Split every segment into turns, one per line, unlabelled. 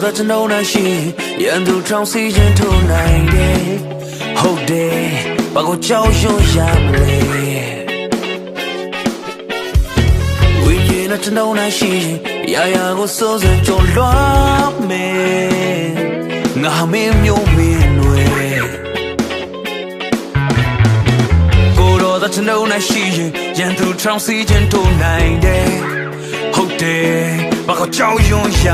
နှုံးနဲ့ရှိရန်သူထောင်စီခြင်းထိုးနိုင်တယ်ဟုတ်တယ်ဘာကိုကြောက်ရွံ့ရမလဲဝိညာဉ်နဲ့နှုံးနဲ့ရှိရာရာကိုစိုးစံကြော်လွှမ်းမယ်ငါမင်းမျိုးမင်းတွေကိုယ်တော်တဲ့နှုံးနဲ့ရှိရန်သူထောင်စီခြင်းထိုးနိုင်တယ်ဟုတ်တယ်ဘာကိုကြောက်ရွံ့ရ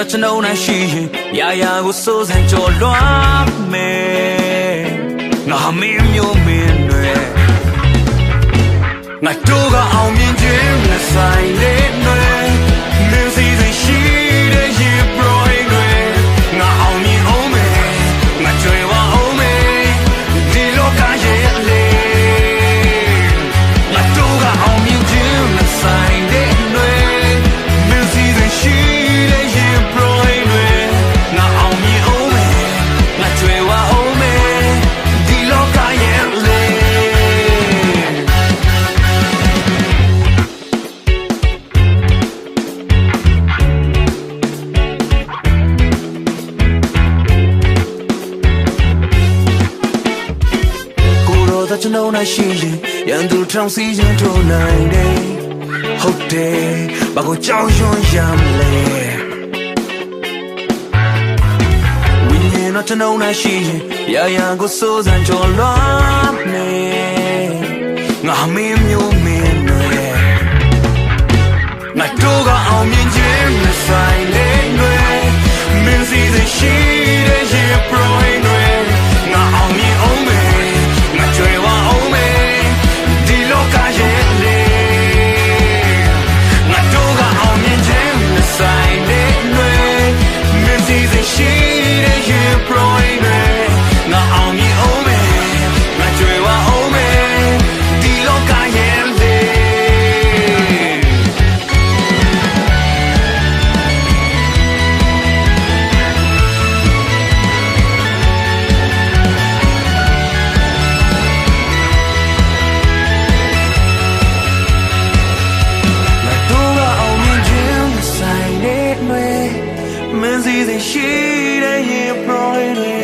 မလဲဝိညာဉ်နဲ့ကျွန်ုပ်နဲ့ရှိရင်ရာရာကိုစိုးစံကြော်လွှမ်းမယ်ငါမင်းမျိုးမင်းတွေငါတို့ကအောင်မြင်ခြင်းနဲ့ဆိုင်လေ ကိုရောတဲ့ကျွန်တော်နဲ့ရှိရင်ရန်သူထောင်စီခြင်းထိုးနိုင်တယ်ဟုတ်တယ်ဘာကိုကြောက်ရွံ့ရမလဲဝိညာဉ်နဲ့ကျွန်တော်နဲ့ရှိရင်ရာရာကိုစိုးစံကြော်လွှမ်းနေငါမင်းမျိုးမင်းတွေငါတို့ကအောင်မြင်ခြင်းနဲ့ဆိုင် ရှိတဲ့ရေပရိုင်းတွေ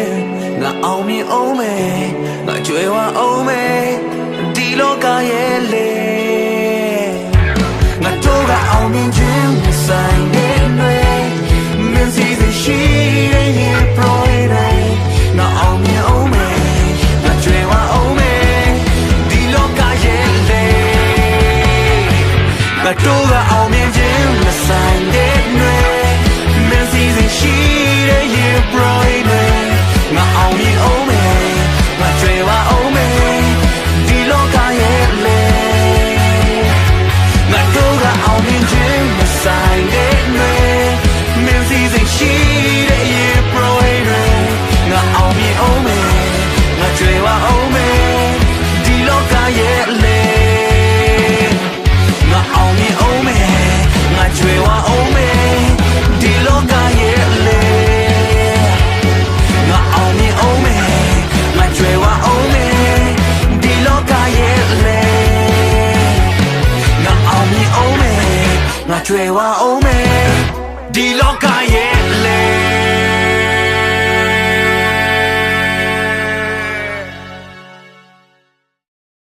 ငါအောင်မြင်အောင်မယ်ငါကြွယ်ဝအောင်မယ်ဒီလောကရဲ့လေငါတို့ကအောင်မြင်ခြင်းမဆိုင်တဲ့ຫນွေမင်းစီစဉ်ရှိတဲ့ရေပရိုင်းတွေငါအောင်မြင်အောင်မယ်ငါကြွယ်ဝအောင်မယ်ဒီလောကရဲ့လေငါတို့ကအောင်မြင်ခြင်းမဆိုင် ကြွယ်ဝအောင်မယ်ဒီလောကရဲ့လေ